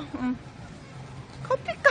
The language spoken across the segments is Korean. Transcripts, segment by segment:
응. 커피가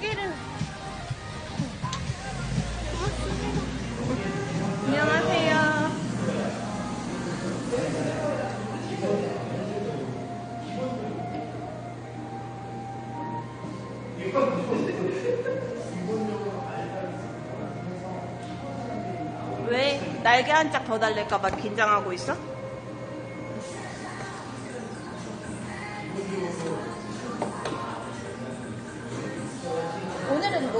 날개를 안녕하세요 왜 날개 한 짝 더 달릴까봐 긴장하고 있어?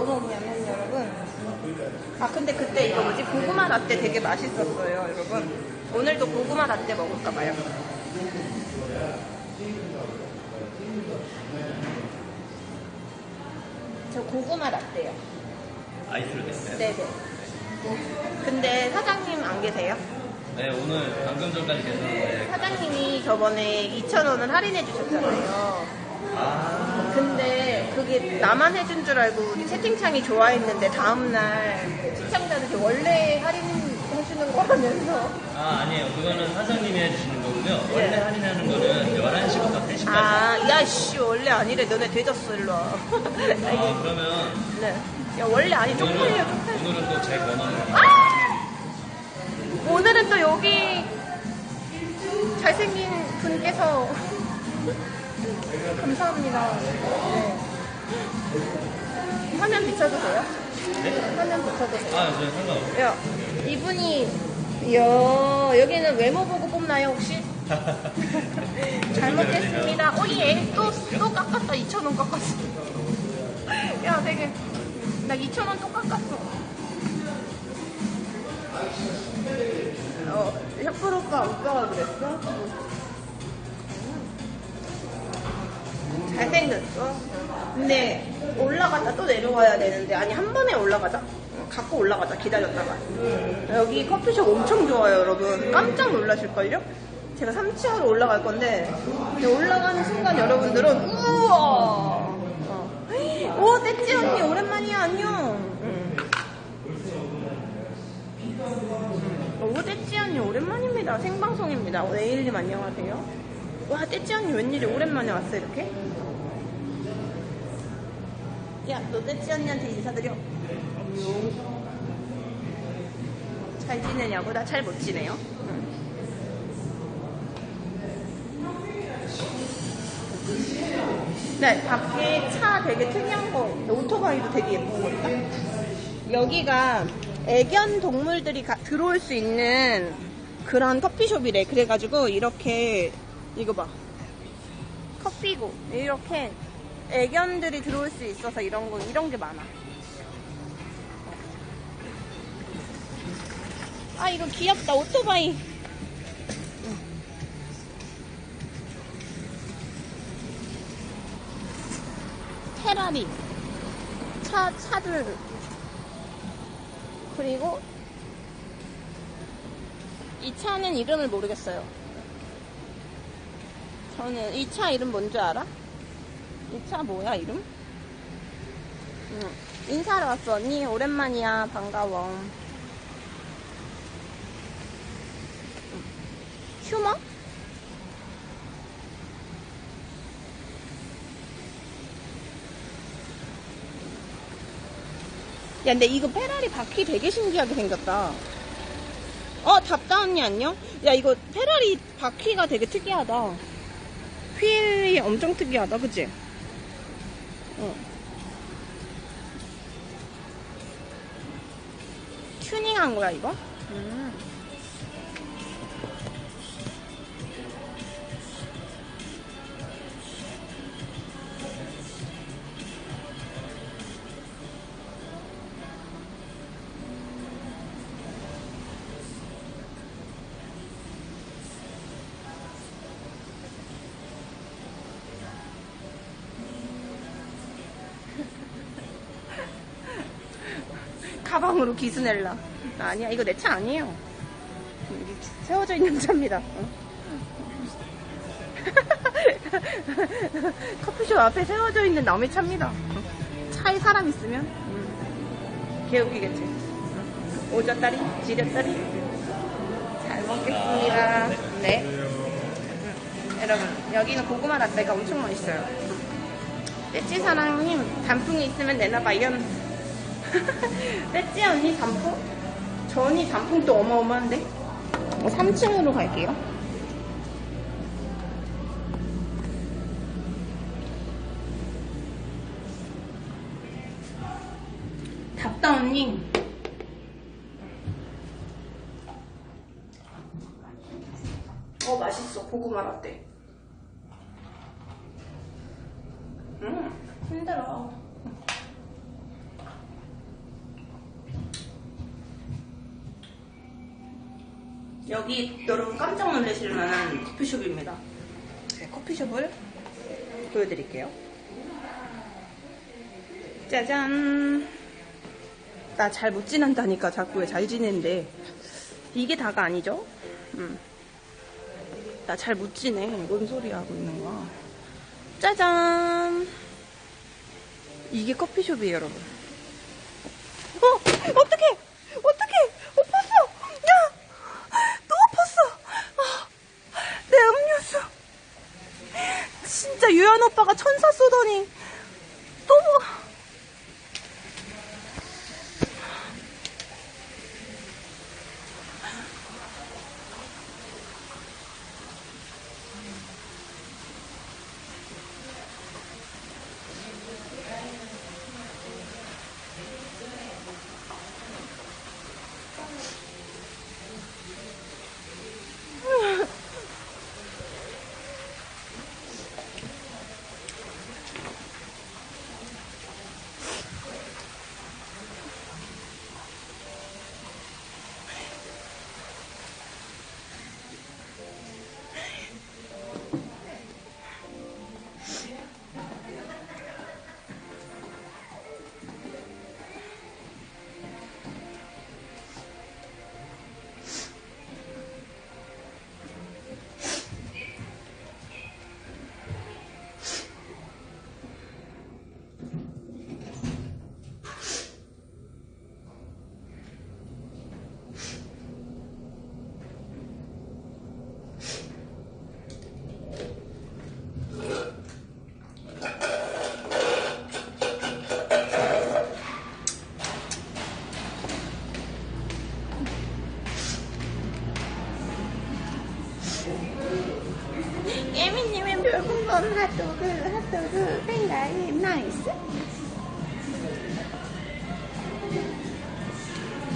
오늘은 뭐 먹냐면 여러분. 아 근데 그때 이거 뭐지? 고구마 라떼 되게 맛있었어요 여러분. 오늘도 고구마 라떼 먹을까 봐요. 저 고구마 라떼요. 아이스로 됐어요? 네네. 근데 사장님 안 계세요? 네, 오늘 방금 전까지 계셨는데. 사장님이 저번에 2,000원을 할인해 주셨잖아요. 아, 근데 그게 나만 해준 줄 알고 우리 채팅창이 좋아했는데 다음날 시청자들이 원래 할인해주는 거라면서 아, 아니에요. 그거는 사장님이 해주시는 거고요. 원래 할인하는 거는 11시부터 3시까지. 아, 아 야씨 원래 아니래 너네 되졌어 일로 와 그러면 네. 야 원래 아니 쪽팔려 쪽팔려 오늘은 또 제 권한으로. 아! 오늘은 또 여기 잘생긴 분께서 감사합니다 네. 화면 비춰도 돼요? 네? 화면 비춰도 돼요? 아, 저 상관없어요. 야, 이분이, 이야, 여기는 외모 보고 뽑나요, 혹시? 잘 먹겠습니다. 오, 예. 또, 또 깎았다. 2,000원 깎았어. 야, 되게, 나 2,000원 또 깎았어. 어, 오빠, 오빠가 그랬어? 잘생겼어. 근데 올라갔다 또 내려가야 되는데 아니 한 번에 올라가자. 어, 갖고 올라가자 기다렸다가. 여기 커피숍 엄청 좋아요 여러분. 깜짝 놀라실걸요? 제가 삼치하러 올라갈 건데 올라가는 순간 여러분들은 우와. 어. 오 떼찌 언니 오랜만이야 안녕. 응. 오 떼찌 언니 오랜만입니다. 생방송입니다. 내일님 안녕하세요. 와 떼찌 언니 웬일이 오랜만에 왔어 이렇게? 야, 너 떼찌 언니한테 인사드려. 잘 지내냐고? 나 잘 못 지내요. 응. 네, 밖에 차 되게 특이한 거, 오토바이도 되게 예쁜 거 있다. 여기가 애견 동물들이 가- 들어올 수 있는 그런 커피숍이래. 그래가지고 이렇게, 이거 봐. 커피고, 이렇게 애견들이 들어올 수 있어서 이런 거, 이런 게 많아. 아, 이거 귀엽다. 오토바이. 응. 페라리. 차, 차들. 그리고 이 차는 이름을 모르겠어요. 저는 이 차 이름 뭔지 알아? 이 차 뭐야 이름? 응. 인사하러 왔어 언니 오랜만이야 반가워 응. 휴머? 야 근데 이거 페라리 바퀴 되게 신기하게 생겼다 어 답다 언니 안녕? 야 이거 페라리 바퀴가 되게 특이하다 휠이 엄청 특이하다 그치? 응. 튜닝한 거야 이거? 음. 가방으로 기스넬라. 아니야, 이거 내 차 아니에요. 여기 세워져 있는 차입니다. 어. 커피숍 앞에 세워져 있는 남의 차입니다. 어. 차에 사람 있으면 음, 개웃기겠지. 어. 오졌다리, 지렸다리. 잘 먹겠습니다. 네. 음, 여러분, 여기는 고구마 라떼가 엄청 맛있어요. 떼찌 사랑님, 단풍이 있으면 내놔봐요. 떼찌 언니 단풍? 저 언니 단풍 또 어마어마한데? 3층으로 갈게요. 답다 언니. 어 맛있어 고구마 라떼. 음 힘들어. 여기 여러분 깜짝 놀라실 만한 커피숍입니다. 네, 커피숍을 보여드릴게요. 짜잔. 나 잘 못 지낸다니까 자꾸 왜잘 지내는데 이게 다가 아니죠? 음. 나 잘 못 지내. 뭔 소리 하고 있는 거야? 짜잔. 이게 커피숍이에요, 여러분. 1번 핫도그, 핫도그, 생각이 나이스.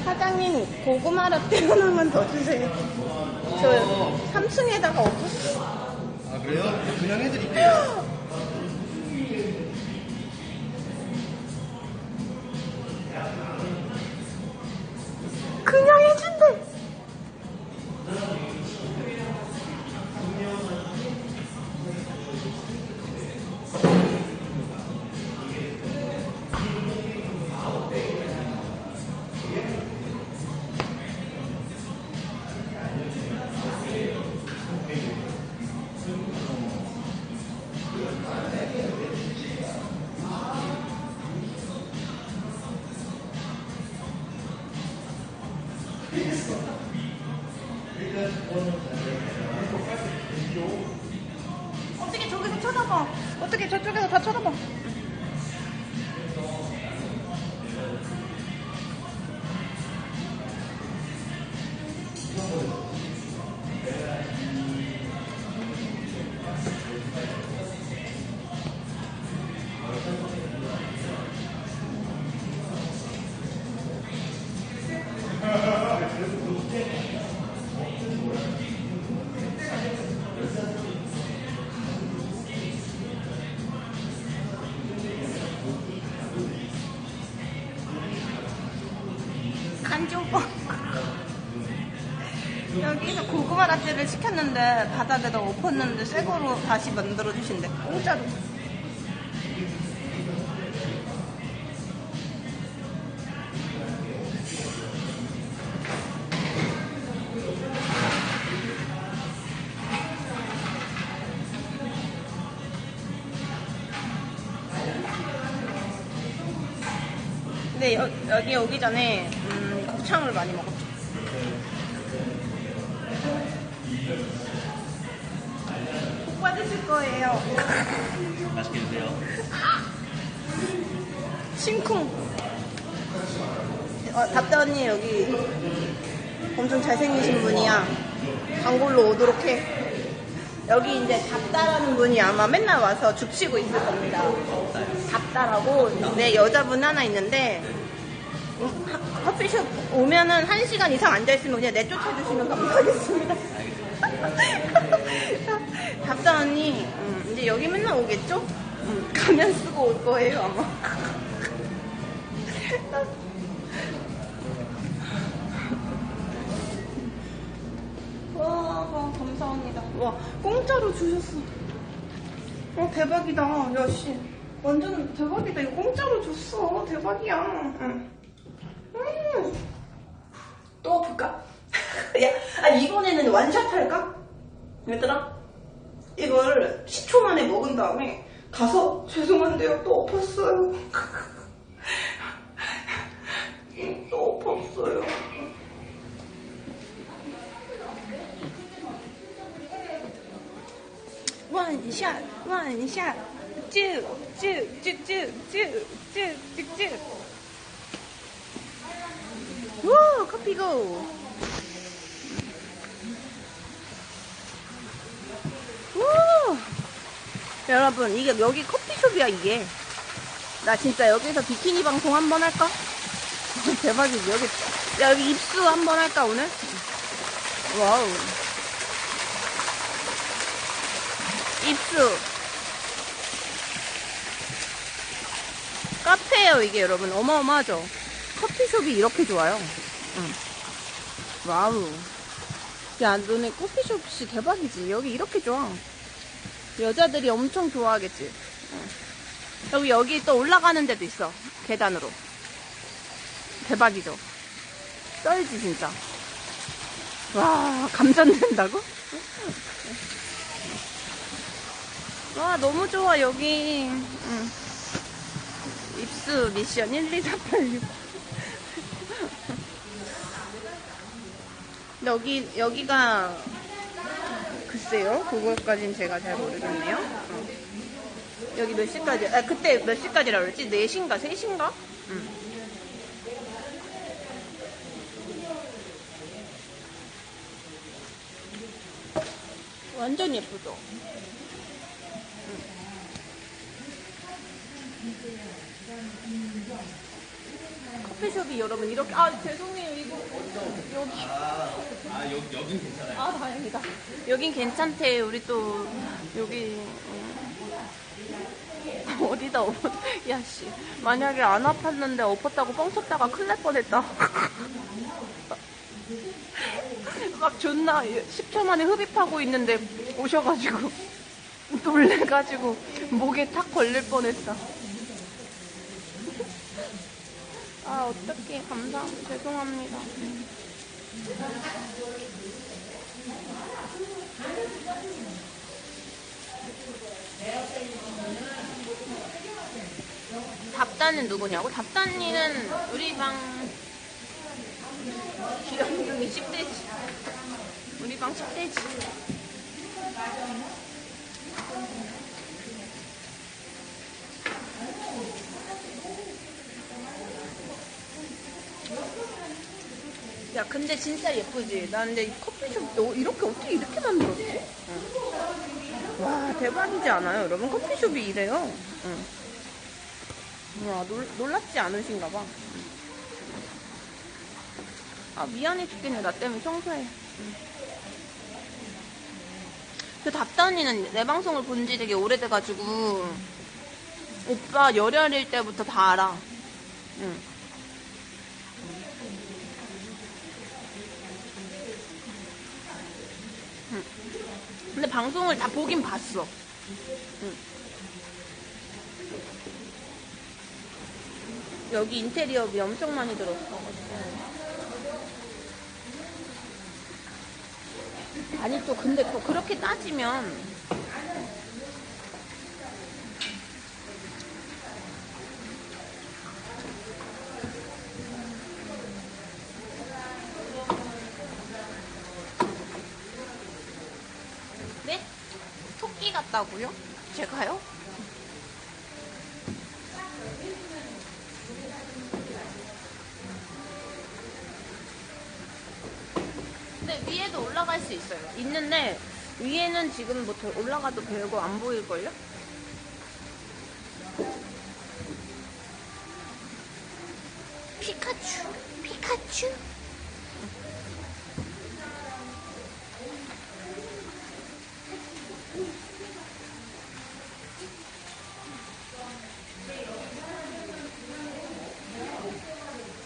사장님, 고구마라 떼어놓으면 더 주세요. 저 삼층에다가 없었어요. 아, 그래요? 그냥 해드릴게요. 여기서 고구마 라떼를 시켰는데 바다에다 엎었는데 새 거로 다시 만들어 주신대 공짜로. 근데 여, 여기 오기 전에 음, 곱창을 많이 먹었어 복 받으실 거예요. 맛있게 드세요. 심쿵. 어, 답다 언니 여기 엄청 잘생기신 분이야. 단골로 오도록 해. 여기 이제 답다라는 분이 아마 맨날 와서 죽치고 있을 겁니다. 답다라고 내 여자분 하나 있는데 음, 하- 커피숍 오면은 한 시간 이상 앉아있으면 그냥 내쫓아 주시면 감사하겠습니다. 답다 언니 음, 이제 여기 맨날 오겠죠? 음, 가면 쓰고 올 거예요 아마. 와, 와, 감사합니다. 와, 공짜로 주셨어. 어, 대박이다. 야, 씨. 완전 대박이다. 이거 공짜로 줬어. 대박이야. 응. 음. 또 엎을까? 야, 아, 이번에는 완샷 할까? 얘들아, 이걸 10초 만에 먹은 다음에 가서 죄송한데요 또 엎었어요. 또 엎었어요. 원샷 원샷. 쭈쭈쭈쭈쭈쭈쭈 우 커피 고. 여러분, 이게 여기 커피숍이야, 이게. 나 진짜 여기서 비키니 방송 한번 할까? 대박이지, 여기. 야, 여기 입수 한번 할까, 오늘? 와우. 입수. 카페예요 이게 여러분 어마어마하죠. 커피숍이 이렇게 좋아요. 응. 와우. 야 너네 커피숍이 대박이지. 여기 이렇게 좋아. 여자들이 엄청 좋아하겠지. 응. 여기 여기 또 올라가는 데도 있어. 계단으로. 대박이죠. 쩔지 진짜. 와 감전된다고? 와 너무 좋아 여기 응. 입수 미션 1, 2, 4, 8, 6 여기 여기가 글쎄요. 그거까진 제가 잘 모르겠네요. 어. 여기 몇 시까지 아 그때 몇 시까지라 그랬지? 4시인가? 3시인가? 응. 완전 예쁘죠 커피숍이 여러분 이렇게 아 죄송해요. 이거 여기. 아, 여기, 여긴 괜찮아요. 아 다행이다. 여긴 괜찮대. 우리 또 여기 어. 어디다 엎어 야씨. 만약에 안 아팠는데 엎었다고 뻥 쳤다가 큰일 날 뻔했다. 막 존나 10초 만에 흡입하고 있는데 오셔가지고 놀래가지고 목에 탁 걸릴 뻔했다 아 어떡해. 감사 죄송합니다. 답단은 누구냐고? 답단이는 우리 방 귀염둥이 10대지. 우리 방 10대지 야 근데 진짜 예쁘지? 나 근데 이 커피숍 너 이렇게 어떻게 이렇게 만들었지? 응. 와 대박이지 않아요 여러분 커피숍이 이래요 응. 와 놀, 놀랍지 않으신가 봐 응. 아 미안해 죽겠네 나 때문에 청소해 응. 그 답단이는 내 방송을 본 지 되게 오래돼가지고 오빠 열혈일 때부터 다 알아 응. 방송을 다 보긴 봤어. 응. 여기 인테리어비 엄청 많이 들었어. 아니 또 근데 또 그렇게 따지면 같다고요? 제가요? 근데 위에도 올라갈 수 있어요. 있는데 위에는 지금 뭐더 올라가도 별거 안 보일걸요? 피카츄, 피카츄.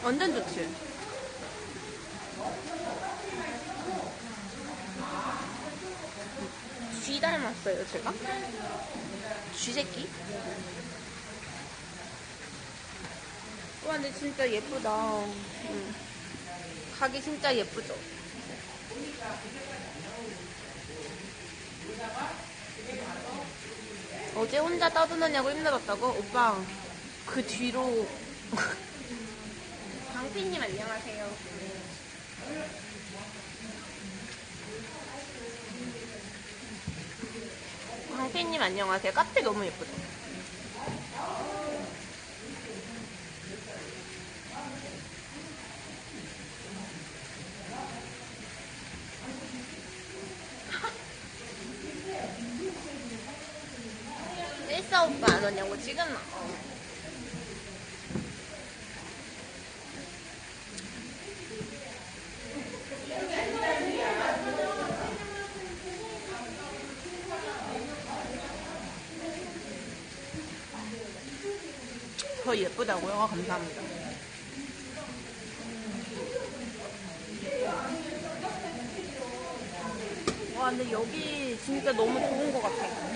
완전 좋지. 쥐 닮았어요, 제가? 쥐새끼? 와, 근데 진짜 예쁘다. 응. 가기 진짜 예쁘죠? 어제 혼자 떠드느냐고 힘들었다고? 오빠, 그 뒤로. 강피님 안녕하세요. 강피님 안녕하세요. 카페 너무 예쁘죠? 일사 오빠 안 오냐고 지금 어. 더 예쁘다고요? 아, 감사합니다. 와, 근데 여기 진짜 너무 좋은 것 같아.